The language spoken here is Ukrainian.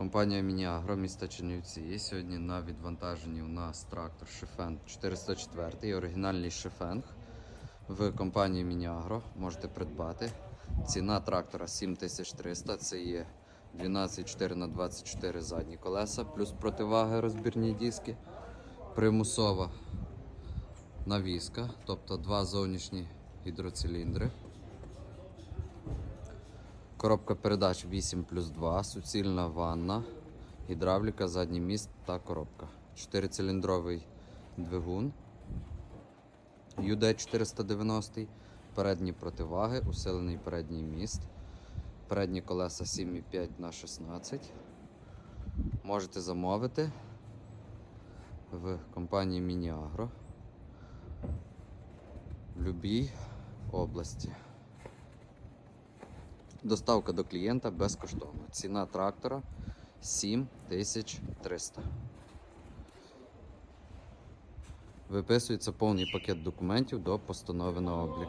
Компанія Мініагро міста Чернівці. Є сьогодні на відвантаженні у нас трактор Шефен 404, оригінальний Шефенг в компанії Мініагро. Можете придбати. Ціна трактора 7300, це є 12,4 на 24 задні колеса, плюс противаги розбірні диски, примусова навіска, тобто два зовнішні гідроциліндри. Коробка передач 8 плюс 2, суцільна ванна, гідравліка, задній міст та коробка. 4-циліндровий двигун UD490, передні противаги, усилений передній міст, передні колеса 7,5 на 16. Можете замовити в компанії Мініагро в будь-якій області. Доставка до клієнта безкоштовна. Ціна трактора 7300. Виписується повний пакет документів до постанови на облік.